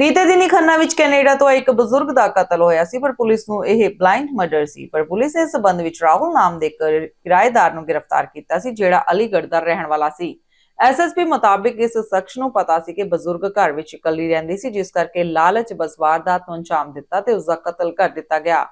ਬੀਤੇ ਦਿਨੀ ਖੰਨਾ ਵਿੱਚ ਕੈਨੇਡਾ ਤੋਂ ਇੱਕ ਬਜ਼ੁਰਗ ਦਾ ਕਤਲ ਹੋਇਆ ਸੀ, ਪਰ ਪੁਲਿਸ ਨੂੰ ਇਹ ਬਲਾਈਂਡ ਮਰਡਰ ਸੀ। ਪਰ ਪੁਲਿਸ ਇਸ ਸਬੰਧ ਵਿੱਚ ਰਾਹੁਲ ਨਾਮ ਦੇ ਕਿਰਾਏਦਾਰ ਨੂੰ ਗ੍ਰਿਫਤਾਰ ਕੀਤਾ ਸੀ, ਜਿਹੜਾ ਅਲੀਗੜ੍ਹ ਦਾ ਰਹਿਣ ਵਾਲਾ ਸੀ। ਐਸਐਸਪੀ ਮੁਤਾਬਿਕ ਇਸ ਸ਼ਖਸ ਨੂੰ ਪਤਾ ਸੀ ਕਿ ਬਜ਼ੁਰਗ ਘਰ ਵਿੱਚ ਇਕੱਲੀ ਰਹਿੰਦੀ ਸੀ, ਜਿਸ ਕਰਕੇ ਲਾਲਚ ਬਸ ਵਾਰਦਾਤ ਨੂੰ ਅੰਜਾਮ ਦਿੱਤਾ ਤੇ ਉਸ ਦਾ ਕਤਲ ਕਰ ਦਿੱਤਾ ਗਿਆ।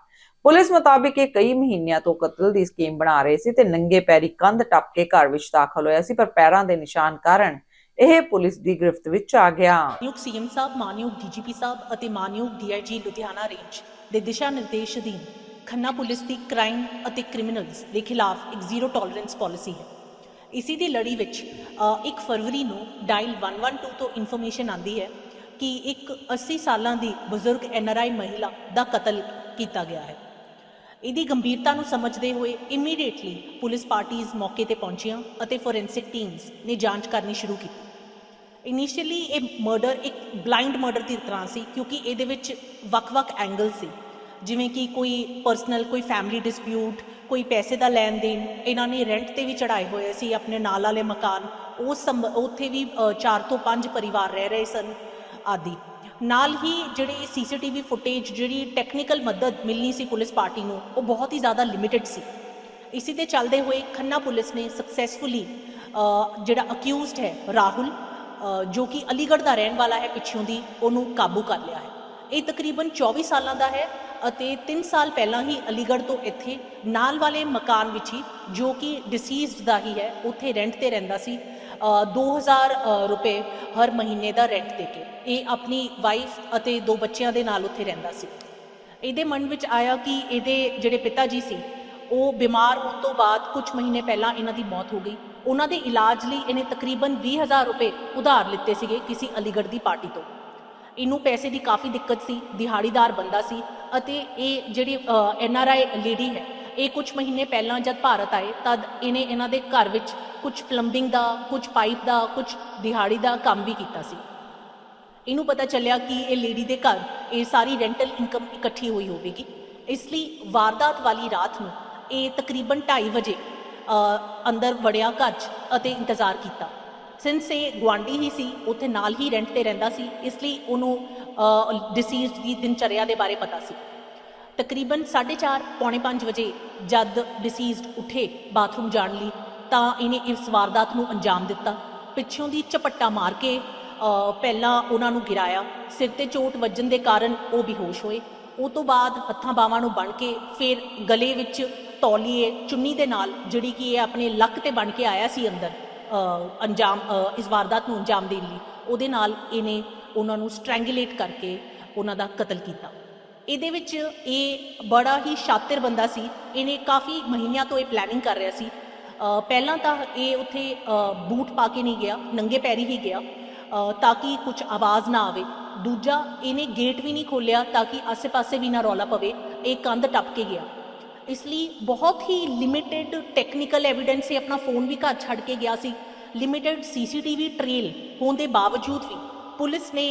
ਪੁਲਿਸ ਮੁਤਾਬਿਕ ਇਹ ਕਈ ਮਹੀਨਿਆਂ ਤੋਂ ਕਤਲ ਦੀ ਸਕੀਮ ਬਣਾ ਰਹੇ ਸੀ ਤੇ ਨੰਗੇ ਪੈਰੀ ਕੰਧ ਟੱਪ ਕੇ ਘਰ ਵਿੱਚ ਦਾਖਲ ਹੋਇਆ ਸੀ, ਪਰ ਪੈਰਾਂ ਦੇ ਨਿਸ਼ਾਨ ਕਾਰਨ ਇਹ ਪੁਲਿਸ ਦੀ ਗ੍ਰਿਫਤ ਵਿੱਚ ਆ ਗਿਆ। ਮਾਨਯੋਗ ਸੀਐਮ ਸਾਹਿਬ ਮਾਨਯੋਗ ਡੀਜੀਪੀ ਸਾਹਿਬ ਅਤੇ ਮਾਨਯੋਗ ਡੀਆਈਜੀ ਲੁਧਿਆਣਾ ਰੇਂਜ ਦੇ ਦਿਸ਼ਾ ਨਿਰਦੇਸ਼ ਅਧੀਨ ਖੰਨਾ ਪੁਲਿਸ ਦੀ ਕ੍ਰਾਈਮ ਅਤੇ ਕ੍ਰਿਮੀਨਲਸ ਦੇ ਖਿਲਾਫ ਇੱਕ ਜ਼ੀਰੋ ਟੋਲਰੈਂਸ ਪਾਲਿਸੀ ਹੈ। ਇਸੀ ਦੀ ਲੜੀ ਵਿੱਚ ਅ, 1 ਫਰਵਰੀ ਨੂੰ ਡਾਇਲ 112 ਤੋਂ ਇਨਫੋਰਮੇਸ਼ਨ ਆਂਦੀ ਹੈ ਕਿ ਇੱਕ 80 ਸਾਲਾਂ ਦੀ ਬਜ਼ੁਰਗ ਐਨਆਰਆਈ ਮਹਿਲਾ ਦਾ ਕਤਲ ਕੀਤਾ ਗਿਆ ਹੈ। ਇਹਦੀ ਗੰਭੀਰਤਾ ਨੂੰ ਸਮਝਦੇ ਹੋਏ ਇਮੀਡੀਏਟਲੀ ਪੁਲਿਸ ਪਾਰਟੀਆਂ ਮੌਕੇ ਤੇ ਪਹੁੰਚੀਆਂ ਅਤੇ ਫੋਰੈਂਸਿਕ ਟੀਮਸ ਨੇ ਜਾਂਚ ਕਰਨੀ ਸ਼ੁਰੂ ਕੀਤੀ। ਇਨੀਸ਼ੀਅਲੀ ਇਹ ਮਰਡਰ ਇੱਕ ਬਲਾਈਂਡ ਮਰਡਰ ਦੀ ਤਰ੍ਹਾਂ ਸੀ, ਕਿਉਂਕਿ ਇਹਦੇ ਵਿੱਚ ਵੱਖ-ਵੱਖ ਐਂਗਲ ਸੀ। ਜਿਵੇਂ ਕਿ ਕੋਈ ਪਰਸਨਲ ਕੋਈ ਫੈਮਿਲੀ ਡਿਸਪਿਊਟ ਕੋਈ ਪੈਸੇ ਦਾ ਲੈਣ ਦੇਣ ਇਹਨਾਂ ਨੇ ਰੈਂਟ ਤੇ ਵੀ ਚੜਾਏ ਹੋਏ ਸੀ ਆਪਣੇ ਨਾਲ ਵਾਲੇ ਮਕਾਨ। ਉਸ ਸੰਬ- ਉੱਥੇ ਵੀ 4 ਤੋਂ 5 ਪਰਿਵਾਰ ਰਹਿ ਰਹੇ ਸਨ ਆਦਿ। ਨਾਲ ਹੀ ਜਿਹੜੀ ਸੀਸੀਟੀਵੀ ਫੁਟੇਜ ਜਿਹੜੀ ਟੈਕਨੀਕਲ ਮਦਦ ਮਿਲਣੀ ਸੀ ਪੁਲਿਸ ਪਾਰਟੀ ਨੂੰ, ਉਹ ਬਹੁਤ ਹੀ ਜ਼ਿਆਦਾ ਲਿਮਿਟਿਡ ਸੀ। ਇਸੇ ਦੇ ਚੱਲਦੇ ਹੋਏ ਖੰਨਾ ਪੁਲਿਸ ਨੇ ਸਕਸੈਸਫੁਲੀ ਜਿਹੜਾ ਅਕਿਊਜ਼ਡ ਹੈ, ਰਾਹੁਲ ਜੋ ਕਿ ਅਲੀਗੜ੍ਹ ਦਾ ਰਹਿਣ ਵਾਲਾ ਹੈ ਪਿੱਛੋਂ ਦੀ ਉਹਨੂੰ ਕਾਬੂ ਕਰ ਲਿਆ ਹੈ। ਇਹ ਤਕਰੀਬਨ 24 ਸਾਲਾਂ ਦਾ ਹੈ ਅਤੇ 3 ਸਾਲ ਪਹਿਲਾਂ ਹੀ ਅਲੀਗੜ੍ਹ ਤੋਂ ਇੱਥੇ ਨਾਲ ਵਾਲੇ ਮਕਾਨ ਵਿੱਚ ਹੀ ਜੋ ਕਿ ਡਿਸੀਜ਼ਡ ਦਾ ਹੀ ਹੈ ਉੱਥੇ ਰੈਂਟ ਤੇ ਰਹਿੰਦਾ ਸੀ ਅ, 2000 ਰੁਪਏ ਹਰ ਮਹੀਨੇ ਦਾ ਰੈਂਟ ਦੇ ਕੇ। ਇਹ ਆਪਣੀ ਵਾਈਫ ਅਤੇ ਦੋ ਬੱਚਿਆਂ ਦੇ ਨਾਲ ਉੱਥੇ ਰਹਿੰਦਾ ਸੀ। ਇਹਦੇ ਮਨ ਵਿੱਚ ਆਇਆ ਕਿ ਇਹਦੇ ਜਿਹੜੇ ਪਿਤਾ ਜੀ ਸੀ ਉਹ ਬਿਮਾਰ ਹੋਣ ਤੋਂ ਬਾਅਦ ਕੁਝ ਮਹੀਨੇ ਪਹਿਲਾਂ ਇਹਨਾਂ ਦੀ ਮੌਤ ਹੋ ਗਈ। ਉਹਨਾਂ ਦੇ ਇਲਾਜ ਲਈ ਇਹਨੇ ਤਕਰੀਬਨ 20000 ਰੁਪਏ ਉਧਾਰ ਲਿੱਤੇ ਸੀਗੇ ਕਿਸੇ ਅਲੀਗੜ੍ਹ ਦੀ ਪਾਰਟੀ ਤੋਂ। ਇਹਨੂੰ ਪੈਸੇ ਦੀ ਕਾਫੀ ਦਿੱਕਤ ਸੀ, ਦਿਹਾੜੀਦਾਰ ਬੰਦਾ ਸੀ ਅਤੇ ਇਹ ਜਿਹੜੀ ਐਨ ਆਰ ਆਈ ਲੇਡੀ ਹੈ, ਇਹ ਕੁਝ ਮਹੀਨੇ ਪਹਿਲਾਂ ਜਦ ਭਾਰਤ ਆਏ ਤਦ ਇਹਨੇ ਇਹਨਾਂ ਦੇ ਘਰ ਵਿੱਚ ਕੁਝ ਪਲੰਬਿੰਗ ਦਾ ਕੁਝ ਪਾਈਪ ਦਾ ਕੁਝ ਦਿਹਾੜੀ ਦਾ ਕੰਮ ਵੀ ਕੀਤਾ ਸੀ। ਇਹਨੂੰ ਪਤਾ ਚੱਲਿਆ ਕਿ ਇਹ ਲੇਡੀ ਦੇ ਘਰ ਇਹ ਸਾਰੀ ਰੈਂਟਲ ਇਨਕਮ ਇਕੱਠੀ ਹੋਈ ਹੋਵੇਗੀ। ਇਸ ਲਈ ਵਾਰਦਾਤ ਵਾਲੀ ਰਾਤ ਨੂੰ ਇਹ ਤਕਰੀਬਨ 2:30 ਵਜੇ ਅੰਦਰ ਵੜਿਆ ਘਰ 'ਚ ਅਤੇ ਇੰਤਜ਼ਾਰ ਕੀਤਾ। ਸਿੰਸ ਇਹ ਗੁਆਂਢੀ ਹੀ ਸੀ, ਉੱਥੇ ਨਾਲ ਹੀ ਰੈਂਟ ਤੇ ਰਹਿੰਦਾ ਸੀ, ਇਸ ਲਈ ਉਹਨੂੰ ਡਿਸੀਜ਼ਡ ਦੀ ਦਿਨਚਰਿਆ ਦੇ ਬਾਰੇ ਪਤਾ ਸੀ। ਤਕਰੀਬਨ 4:30 ਪੌਣੇ 5 ਵਜੇ ਜਦ ਡਿਸੀਜ਼ਡ ਉੱਠੇ ਬਾਥਰੂਮ ਜਾਣ ਲਈ, ਤਾਂ ਇਹਨੇ ਇਸ ਵਾਰਦਾਤ ਨੂੰ ਅੰਜਾਮ ਦਿੱਤਾ। ਪਿੱਛੋਂ ਦੀ ਝਪੱਟਾ ਮਾਰ ਕੇ ਪਹਿਲਾਂ ਉਹਨਾਂ ਨੂੰ ਗਿਰਾਇਆ। ਸਿਰ ਤੇ ਚੋਟ ਵੱਜਣ ਦੇ ਕਾਰਨ ਉਹ ਬੇਹੋਸ਼ ਹੋਏ। ਉਹ ਤੋਂ ਬਾਅਦ ਹੱਥਾਂ ਬਾਹਾਂ ਨੂੰ ਬਣ ਕੇ ਫਿਰ ਗਲੇ ਵਿੱਚ ਤੌਲੀਏ ਚੁੰਨੀ ਦੇ ਨਾਲ, ਜਿਹੜੀ ਕਿ ਇਹ ਆਪਣੇ ਲੱਕ ਤੇ ਬਣ ਕੇ ਆਇਆ ਸੀ ਅੰਦਰ ਅੰਜਾਮ ਇਸ ਵਾਰਦਾਤ ਨੂੰ ਅੰਜਾਮ ਦੇਣ ਲਈ, ਉਹਦੇ ਨਾਲ ਇਹਨੇ ਉਹਨਾਂ ਨੂੰ ਸਟ੍ਰੈਂਗੂਲੇਟ ਕਰਕੇ ਉਹਨਾਂ ਦਾ ਕਤਲ ਕੀਤਾ। ਇਹਦੇ ਵਿੱਚ ਇਹ ਬੜਾ ਹੀ ਸ਼ਾਤਿਰ ਬੰਦਾ ਸੀ, ਇਹਨੇ ਕਾਫੀ ਮਹੀਨਿਆਂ ਤੋਂ ਇਹ ਪਲੈਨਿੰਗ ਕਰ ਰਿਹਾ ਸੀ। ਪਹਿਲਾਂ ਤਾਂ ਇਹ ਉੱਥੇ ਬੂਟ ਪਾ ਕੇ ਨਹੀਂ ਗਿਆ, ਨੰਗੇ ਪੈਰੀ ਹੀ ਗਿਆ ਤਾਂ ਕਿ ਕੁਝ ਆਵਾਜ਼ ਨਾ ਆਵੇ। ਦੂਜਾ, ਇਹਨੇ ਗੇਟ ਵੀ ਨਹੀਂ ਖੋਲਿਆ ਤਾਂ ਕਿ ਆਸੇ-ਪਾਸੇ ਵੀ ਨਾ ਰੌਲਾ ਪਵੇ, ਇਹ ਕੰਧ ਟੱਪ ਕੇ ਗਿਆ। ਇਸ ਲਈ ਬਹੁਤ ਹੀ ਲਿਮਿਟਿਡ ਟੈਕਨੀਕਲ ਐਵੀਡੈਂਸ ਇਹ ਆਪਣਾ ਫੋਨ ਵੀ ਘਰ ਛੱਡ ਕੇ ਗਿਆ ਸੀ। ਲਿਮਿਟਿਡ ਸੀਸੀਟੀਵੀ ਟ੍ਰੇਲ ਹੋਣ ਦੇ ਬਾਵਜੂਦ ਵੀ ਪੁਲਿਸ ਨੇ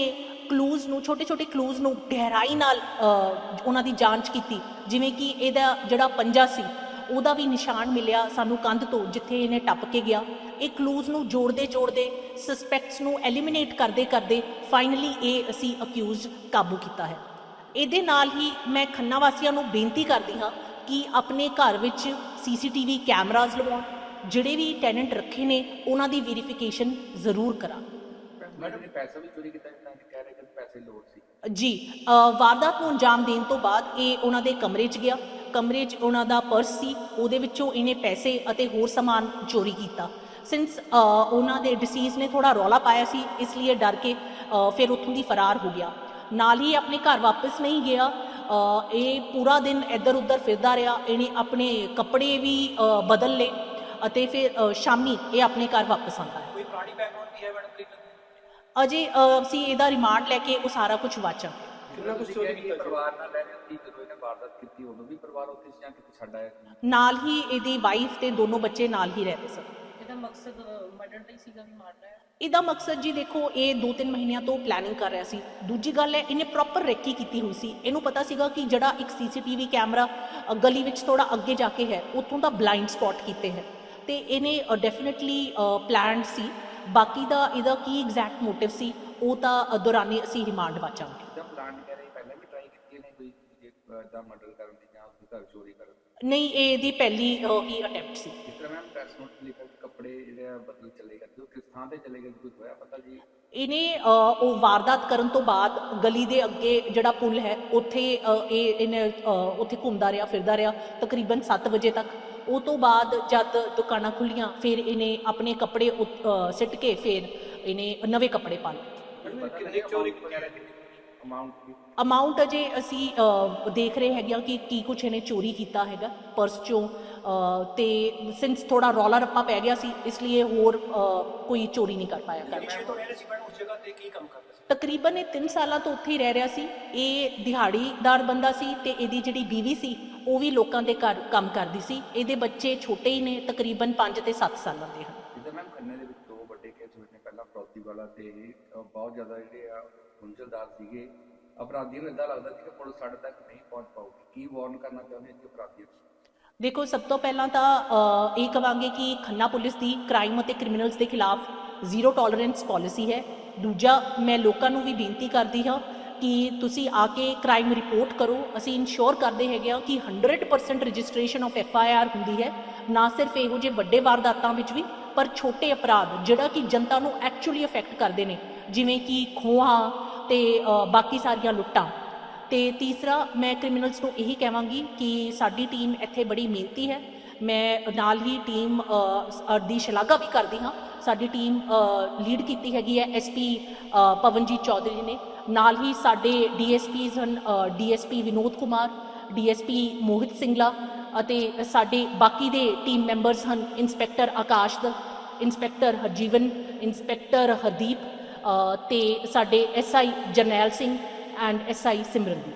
ਕਲੂਜ਼ ਨੂੰ, ਛੋਟੇ-ਛੋਟੇ ਕਲੂਜ਼ ਨੂੰ ਗਹਿਰਾਈ ਨਾਲ ਉਹਨਾਂ ਦੀ ਜਾਂਚ ਕੀਤੀ। ਜਿਵੇਂ ਕਿ ਇਹਦਾ ਜਿਹੜਾ ਪੰਜਾ ਸੀ, ਉਹਦਾ ਵੀ ਨਿਸ਼ਾਨ ਮਿਲਿਆ ਸਾਨੂੰ ਕੰਧ ਤੋਂ, ਜਿੱਥੇ ਇਹਨੇ ਟੱਪ ਕੇ ਗਿਆ। ਇਹ ਕਲੂਜ਼ ਨੂੰ ਜੋੜਦੇ ਜੋੜਦੇ ਸਸਪੈਕਟਸ ਨੂੰ ਐਲੀਮੀਨੇਟ ਕਰਦੇ ਕਰਦੇ ਫਾਈਨਲੀ ਇਹ ਅਸੀਂ ਅਕਿਊਜ਼ਡ ਕਾਬੂ ਕੀਤਾ ਹੈ। ਇਹਦੇ ਨਾਲ ਹੀ ਮੈਂ ਖੰਨਾ ਵਾਸੀਆਂ ਨੂੰ ਬੇਨਤੀ ਕਰਦੀ ਹਾਂ ਕਿ ਆਪਣੇ ਘਰ ਵਿੱਚ ਸੀਸੀਟੀਵੀ ਕੈਮਰਾਜ਼ ਲਵਾਉਣ ਜਿਹੜੇ ਵੀ ਟੈਨੈਂਟ ਰੱਖੇ ਨੇ ਉਹਨਾਂ ਦੀ ਵੈਰੀਫਿਕੇਸ਼ਨ ਜ਼ਰੂਰ ਕਰਾਂ। ਮੈਡਮ ਨੇ ਪੈਸਾ ਵੀ ਚੋਰੀ ਕੀਤਾ ਜਿੱਦਾਂ ਕਿ ਕਹਿ ਰਹੇ ਕਿ ਪੈਸੇ ਲੋੜ ਸੀ। ਜੀ ਵਾਰਦਾਤ ਨੂੰ ਅੰਜਾਮ ਦੇਣ ਤੋਂ ਬਾਅਦ ਇਹ ਉਹਨਾਂ ਦੇ ਕਮਰੇ 'ਚ ਗਿਆ। ਕਮਰੇ 'ਚ ਉਹਨਾਂ ਦਾ ਪਰਸ ਸੀ ਉਹਦੇ ਵਿੱਚੋਂ ਇਹਨੇ ਪੈਸੇ ਅਤੇ ਹੋਰ ਸਮਾਨ ਚੋਰੀ ਕੀਤਾ। ਸਿੰਸ ਉਹਨਾਂ ਦੇ ਡਿਸੀਜ਼ ਨੇ ਥੋੜਾ ਰੌਲਾ ਪਾਇਆ ਸੀ ਇਸ ਲਈ ਡਰ ਕੇ ਫਿਰ ਉੱਥੋਂ ਦੀ ਫਰਾਰ ਹੋ ਗਿਆ। ਨਾਲ ਹੀ ਆਪਣੇ ਘਰ ਵਾਪਸ ਨਹੀਂ ਗਿਆ। ਇਹ ਪੂਰਾ ਦਿਨ ਇੱਧਰ ਉੱਧਰ ਫਿਰਦਾ ਰਿਹਾ ਇਹਨੇ ਆਪਣੇ ਕੱਪੜੇ ਵੀ ਬਦਲ ਲਏ ਅਤੇ ਫਿਰ ਸ਼ਾਮੀ ਇਹ ਆਪਣੇ ਘਰ ਵਾਪਸ ਆਉਂਦਾ ਹੈ। ਕੋਈ ਪੁਰਾਣੀ ਬੈਕਗ੍ਰਾਉਂਡ ਵੀ ਹੈ ਮੈਡਮ ਕ੍ਰਿਮੀਨਲ ਅਜੇ ਅ, ਅਸੀਂ ਇਹਦਾ ਰਿਮਾਂਡ ਲੈ ਕੇ ਉਹ ਸਾਰਾ ਕੁਝ ਵਾਚਾਂ ਕਿੰਨਾ ਕੁ ਚੋਰੀ ਕੀਤਾ ਪਰਿਵਾਰ ਨਾਲ ਰਹਿ ਰਹੀ ਸੀ ਜਦੋਂ ਇਹਨੇ ਵਾਰਦਾਤ ਕੀਤੀ ਉਦੋਂ ਵੀ ਪਰਿਵਾਰ ਉੱਥੇ ਸੀ ਜਾਂ ਕਿਤੇ ਛੱਡ ਆਇਆ? ਸੀ ਨਾਲ ਹੀ ਇਹਦੀ ਵਾਈਫ ਤੇ ਦੋਨੋਂ ਬੱਚੇ ਨਾਲ ਹੀ ਰਹਿੰਦੇ ਸਨ। ਇਹਦਾ ਮਕਸਦ ਮਰਡਰ ਦਾ ਹੀ ਸੀਗਾ ਵੀ ਮਾਰਨਾ ਹੈ। ਇਹਦਾ ਮਕਸਦ ਜੀ ਦੇਖੋ ਇਹ 2-3 ਮਹੀਨਿਆਂ ਤੋਂ ਪਲੈਨਿੰਗ ਕਰ ਰਿਹਾ ਸੀ। ਦੂਜੀ ਗੱਲ ਹੈ ਇਹਨੇ ਪ੍ਰੋਪਰ ਰੈਕੀ ਕੀਤੀ ਹੋਈ ਸੀ। ਇਹਨੂੰ ਪਤਾ ਸੀਗਾ ਕਿ ਜਿਹੜਾ ਇੱਕ ਸੀਸੀਟੀਵੀ ਕੈਮਰਾ ਗਲੀ ਵਿੱਚ ਥੋੜਾ ਅੱਗੇ ਜਾ ਕੇ ਹੈ ਉੱਥੋਂ ਦਾ ਬਲਾਈਂਡ ਸਪੌਟ ਕੀਤੇ ਹੈ। ਤੇ ਇਹਨੇ ਡੈਫੀਨਿਟਲੀ ਪਲਾਨਡ ਸੀ। ਬਾਕੀ ਦਾ ਇਹਦਾ ਕੀ ਐਗਜ਼ੈਕਟ ਮੋਟਿਵ ਸੀ ਉਹ ਤਾਂ ਦੌਰਾਨੇ ਅਸੀਂ ਰਿਮਾਂਡ ਵਾਚਾਂਗੇ। ਜਿੱਦਾਂ ਪਲਾਨ ਕਹਿ ਰਹੇ ਪਹਿਲਾਂ ਵੀ ਟਰਾਈ ਕੀਤੀ ਨੇ ਕੋਈ ਜੇ ਇਦਾਂ ਮਰਡਰ ਕਰਨ ਦੀ ਜਾਂ ਉਸਦੇ ਘਰ ਚੋਰੀ ਕਰਨ ਦੀ? ਨਹੀਂ ਇਹ ਇਹਦੀ ਪਹਿਲੀ ਅ, ਹੀ ਅਟੈਂਪਟ ਸੀ। ਕੱਪੜੇ ਜਿਹੜੇ ਆ ਬਦਲ ਚੱਲੇ ਗਏ ਉਹ ਕਿਸ ਥਾਂ ਤੇ ਚਲੇ ਗਏ ਕੁਝ ਹੋਇਆ ਪਤਾ ਜੀ। ਇਹਨੇ ਉਹ ਵਾਰਦਾਤ ਕਰਨ ਤੋਂ ਬਾਅਦ ਗਲੀ ਦੇ ਅੱਗੇ ਜਿਹੜਾ ਪੁਲ ਹੈ ਉੱਥੇ ਇਹ ਇਹਨੇ ਉੱਥੇ ਘੁੰਮਦਾ ਰਿਹਾ ਫਿਰਦਾ ਰਿਹਾ ਤਕਰੀਬਨ 7 ਵਜੇ ਤੱਕ। ਉਹ ਤੋਂ ਬਾਅਦ ਜਦ ਦੁਕਾਨਾਂ ਖੁੱਲੀਆਂ ਫਿਰ ਇਹਨੇ ਆਪਣੇ ਕੱਪੜੇ ਸਿੱਟ ਕੇ ਫਿਰ ਇਹਨੇ ਨਵੇਂ ਕੱਪੜੇ ਪਾ ਲਏ। ਕਿੰਨੇ ਚੋਰੀ ਅਮਾਉਂਟ ਅਮਾਉਂਟ ਅਜੇ ਅਸੀਂ ਦੇਖ ਰਹੇ ਹੈਗੇ ਆ ਕਿ ਕੀ ਕੁਛ ਇਹਨੇ ਚੋਰੀ ਕੀਤਾ ਹੈਗਾ ਪਰਸ ਚੋਂ। ਤੇ ਸਿੰਸ ਥੋੜਾ ਰੌਲਾ ਰੱਪਾ ਪੈ ਗਿਆ ਸੀ ਇਸ ਲਈ ਇਹ ਹੋਰ ਕੋਈ ਚੋਰੀ ਨਹੀਂ ਕਰ ਪਾਇਆ ਕਰ ਪਿੱਛੇ ਤੋਂ ਰਹਿ ਰਹੇ ਸੀ ਮੈਡਮ ਉਸ ਜਗ੍ਹਾ ਤੇ ਕੀ ਕੰਮ ਕਰਦੇ ਸੀ? ਤਕਰੀਬਨ ਇਹ 3 ਸਾਲਾਂ ਤੋਂ ਉੱਥੇ ਹੀ ਰਹਿ ਰਿਹਾ ਸੀ। ਇਹ ਦਿਹਾੜੀਦਾਰ ਬੰਦਾ ਸੀ ਤੇ ਇਹਦੀ ਜਿਹੜੀ ਬੀਵੀ ਸੀ ਉਹ ਵੀ ਲੋਕਾਂ ਦੇ ਘਰ ਕੰਮ ਕਰਦੀ ਸੀ। ਇਹਦੇ ਬੱਚੇ ਛੋਟੇ ਹੀ ਨੇ ਤਕਰੀਬਨ 5 ਤੇ 7 ਸਾਲਾਂ ਦੇ ਹਨ ਜਿੱਦਾਂ ਮੈਮ ਖੰਨੇ ਦੇ ਵਿੱਚ ਦੋ ਵੱਡੇ ਕੇਸ ਹੋਏ ਨੇ ਪਹਿਲਾਂ ਫਰੌਤੀ ਵਾਲਾ ਤੇ ਬਹੁਤ ਜ਼ਿਆਦਾ ਜਿਹੜੇ ਆ, ਗੁੰਝਲਦਾਰ ਸੀਗੇ। ਅਪਰਾਧੀਆਂ ਨੂੰ ਇਦਾਂ ਲੱਗਦਾ ਸੀ ਕਿ ਪੁਲਿਸ ਸਾਡੇ ਤੱਕ ਨਹੀਂ ਪਹੁੰਚ ਪਾਊਗੀ। ਕੀ ਵਾਰਨ ਕਰਨਾ ਚਾਹੁੰਦੇ ਜੀ ਅਪਰਾਧੀਆਂ ਨੂੰ? ਦੇਖੋ, ਸਭ ਤੋਂ ਪਹਿਲਾਂ ਤਾਂ ਇਹ ਕਵਾਂਗੇ ਕਿ ਖੰਨਾ ਪੁਲਿਸ ਦੀ ਕ੍ਰਾਈਮ ਅਤੇ ਕ੍ਰਿਮੀਨਲਸ ਦੇ ਖਿਲਾਫ ਜ਼ੀਰੋ ਟੋਲਰੈਂਸ ਪਾਲਿਸੀ ਹੈ। ਦੂਜਾ, ਮੈਂ ਲੋਕਾਂ ਨੂੰ ਵੀ ਬੇਨਤੀ ਕਰਦੀ ਹਾਂ ਕਿ ਤੁਸੀਂ ਆ ਕੇ ਕ੍ਰਾਈਮ ਰਿਪੋਰਟ ਕਰੋ। ਅਸੀਂ ਇਨਸ਼ੋਰ ਕਰਦੇ ਹੈਗੇ ਹਾਂ ਕਿ 100% registration of F I R ਹੁੰਦੀ ਹੈ। ਨਾ ਸਿਰਫ ਇਹੋ ਜਿਹੇ ਵੱਡੇ ਵਾਰਦਾਤਾਂ ਵਿੱਚ ਵੀ ਪਰ ਛੋਟੇ ਅਪਰਾਧ ਜਿਹੜਾ ਕਿ ਜਨਤਾ ਨੂੰ ਐਕਚੁਅਲੀ ਅਫੈਕਟ ਕਰਦੇ ਨੇ, ਜਿਵੇਂ ਕਿ ਖੋਹਾਂ ਤੇ ਬਾਕੀ ਸਾਰੀਆਂ ਲੁੱਟਾਂ। ਤੇ ਤੀਸਰਾ, ਮੈਂ ਕ੍ਰਿਮੀਨਲਸ ਨੂੰ ਇਹੀ ਕਹਾਂਗੀ ਕਿ ਸਾਡੀ ਟੀਮ ਇੱਥੇ ਬੜੀ ਮਿਹਨਤੀ ਹੈ। ਮੈਂ ਨਾਲ ਹੀ ਟੀਮ ਦੀ ਸ਼ਲਾਘਾ ਵੀ ਕਰਦੀ ਹਾਂ। ਸਾਡੀ ਟੀਮ ਲੀਡ ਕੀਤੀ ਹੈਗੀ ਹੈ ਐਸਪੀ ਪਵਨਜੀਤ ਚੌਧਰੀ ਨੇ। ਨਾਲ ਹੀ ਸਾਡੇ ਡੀਐਸਪੀਜ਼ ਹਨ ਡੀਐਸਪੀ ਵਿਨੋਦ ਕੁਮਾਰ ਡੀਐਸਪੀ ਮੋਹਿਤ ਸਿੰਗਲਾ ਅਤੇ ਸਾਡੇ ਬਾਕੀ ਦੇ ਟੀਮ ਮੈਂਬਰਸ ਹਨ ਇੰਸਪੈਕਟਰ ਆਕਾਸ਼ ਦ ਇੰਸਪੈਕਟਰ ਹਰਜੀਵਨ ਇੰਸਪੈਕਟਰ ਹਰਦੀਪ ਅ, ਤੇ ਸਾਡੇ SI Jarnail Singh and SI Simrandeep.